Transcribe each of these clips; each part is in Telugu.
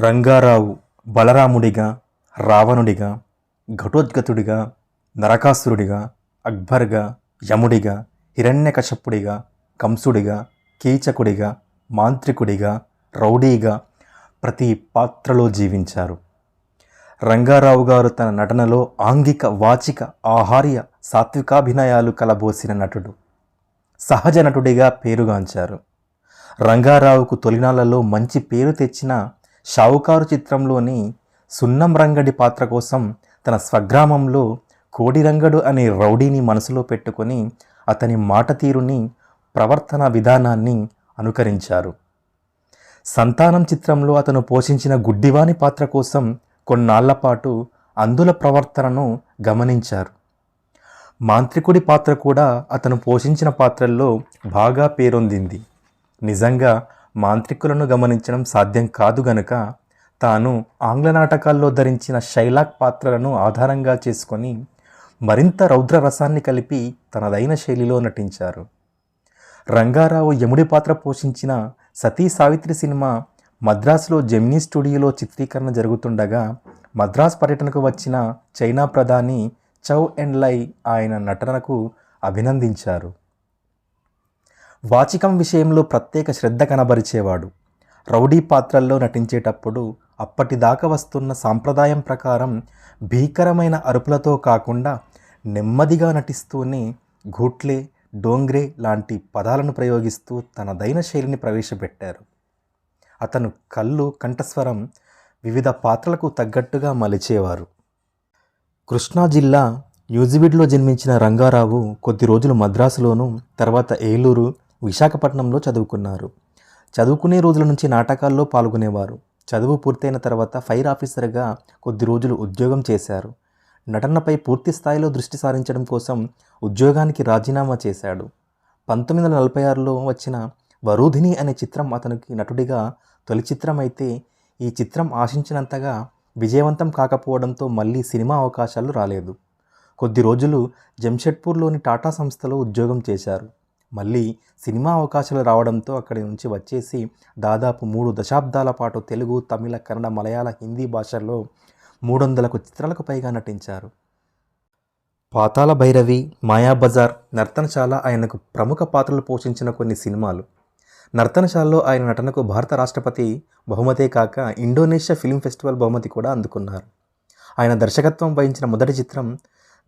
రంగారావు బలరాముడిగా రావణుడిగా ఘటోద్గతుడిగా నరకాసురుడిగా అక్బర్గా యముడిగా హిరణ్యకశపుడిగా కంసుడిగా కీచకుడిగా మాంత్రికుడిగా రౌడీగా ప్రతి పాత్రలో జీవించారు. రంగారావు గారు తన నటనలో ఆంగిక వాచిక ఆహార్య సాత్వికాభినయాలు కలబోసిన నటుడు. సహజ నటుడిగా పేరుగాంచారు. రంగారావుకు తొలినాళ్ళలో మంచి పేరు తెచ్చిన షావుకారు చిత్రంలోని సున్నం రంగడి పాత్ర కోసం తన స్వగ్రామంలో కోడిరంగడు అనే రౌడీని మనసులో పెట్టుకొని అతని మాట తీరుని ప్రవర్తన విధానాన్ని అనుకరించారు. సంతానం చిత్రంలో అతను పోషించిన గుడ్డివాని పాత్ర కోసం కొన్నాళ్ళ పాటు అందుల ప్రవర్తనను గమనించారు. మాంత్రికుడి పాత్ర కూడా అతను పోషించిన పాత్రల్లో బాగా పేరొందింది. నిజంగా మాంత్రికులను గమనించడం సాధ్యం కాదు గనుక తాను ఆంగ్ల నాటకాల్లో ధరించిన శైలాక్ పాత్రలను ఆధారంగా చేసుకొని మరింత రౌద్ర రసాన్ని కలిపి తనదైన శైలిలో నటించారు. రంగారావు యముడి పాత్ర పోషించిన సతీ సావిత్రి సినిమా మద్రాసులో జెమినీ స్టూడియోలో చిత్రీకరణ జరుగుతుండగా మద్రాస్ పర్యటనకు వచ్చిన చైనా ప్రధాని చౌ అండ్ లై ఆయన నటనకు అభినందించారు. వాచికం విషయంలో ప్రత్యేక శ్రద్ధ కనబరిచేవాడు. రౌడీ పాత్రల్లో నటించేటప్పుడు అప్పటిదాకా వస్తున్న సాంప్రదాయం ప్రకారం భీకరమైన అరుపులతో కాకుండా నెమ్మదిగా నటిస్తూనే ఘూట్లే డోంగ్రే లాంటి పదాలను ప్రయోగిస్తూ తనదైన శైలిని ప్రవేశపెట్టారు. అతను కళ్ళు కంఠస్వరం వివిధ పాత్రలకు తగ్గట్టుగా మలిచేవారు. కృష్ణా జిల్లా న్యూజివిడ్లో జన్మించిన రంగారావు కొద్ది రోజులు మద్రాసులోను తర్వాత ఏలూరు విశాఖపట్నంలో చదువుకున్నారు. చదువుకునే రోజుల నుంచి నాటకాల్లో పాల్గొనేవారు. చదువు పూర్తయిన తర్వాత ఫైర్ ఆఫీసర్గా కొద్ది రోజులు ఉద్యోగం చేశారు. నటనపై పూర్తి స్థాయిలో దృష్టి సారించడం కోసం ఉద్యోగానికి రాజీనామా చేశాడు. పంతొమ్మిది వందల నలభై ఆరులో వచ్చిన వరూధిని అనే చిత్రం అతనికి నటుడిగా తొలి చిత్రం అయితే ఈ చిత్రం ఆశించినంతగా విజయవంతం కాకపోవడంతో మళ్ళీ సినిమా అవకాశాలు రాలేదు. కొద్ది రోజులు జంషెడ్పూర్లోని టాటా సంస్థలో ఉద్యోగం చేశారు. మళ్ళీ సినిమా అవకాశాలు రావడంతో అక్కడి నుంచి వచ్చేసి దాదాపు మూడు దశాబ్దాల పాటు తెలుగు తమిళ కన్నడ మలయాళ హిందీ భాషల్లో మూడు వందలకు చిత్రాలకు పైగా నటించారు. పాతాళ భైరవి మాయాబజార్ నర్తనశాల ఆయనకు ప్రముఖ పాత్రలు పోషించిన కొన్ని సినిమాలు. నర్తనశాలలో ఆయన నటనకు భారత రాష్ట్రపతి బహుమతే కాక ఇండోనేషియా ఫిల్మ్ ఫెస్టివల్ బహుమతి కూడా అందుకున్నారు. ఆయన దర్శకత్వం వహించిన మొదటి చిత్రం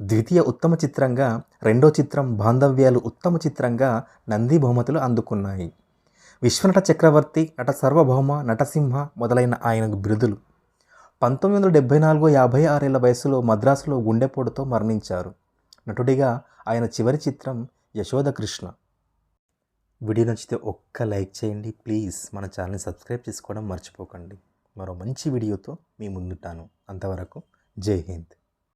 ద్వితీయ ఉత్తమ చిత్రంగా రెండో చిత్రం బాంధవ్యాలు ఉత్తమ చిత్రంగా నంది బహుమతులు అందుకున్నాయి. విశ్వనట చక్రవర్తి నట సార్వభౌమ నటసింహ మొదలైన ఆయన బిరుదులు. పంతొమ్మిది వందల డెబ్బై నాలుగు యాభై ఆరేళ్ళ వయసులో మద్రాసులో గుండెపోటుతో మరణించారు. నటుడిగా ఆయన చివరి చిత్రం యశోద కృష్ణ. వీడియో నచ్చితే ఒక్క లైక్ చేయండి. ప్లీజ్ మన ఛానల్ని సబ్స్క్రైబ్ చేసుకోవడం మర్చిపోకండి. మరో మంచి వీడియోతో మీ ముందుంటాను. అంతవరకు జై హింద్.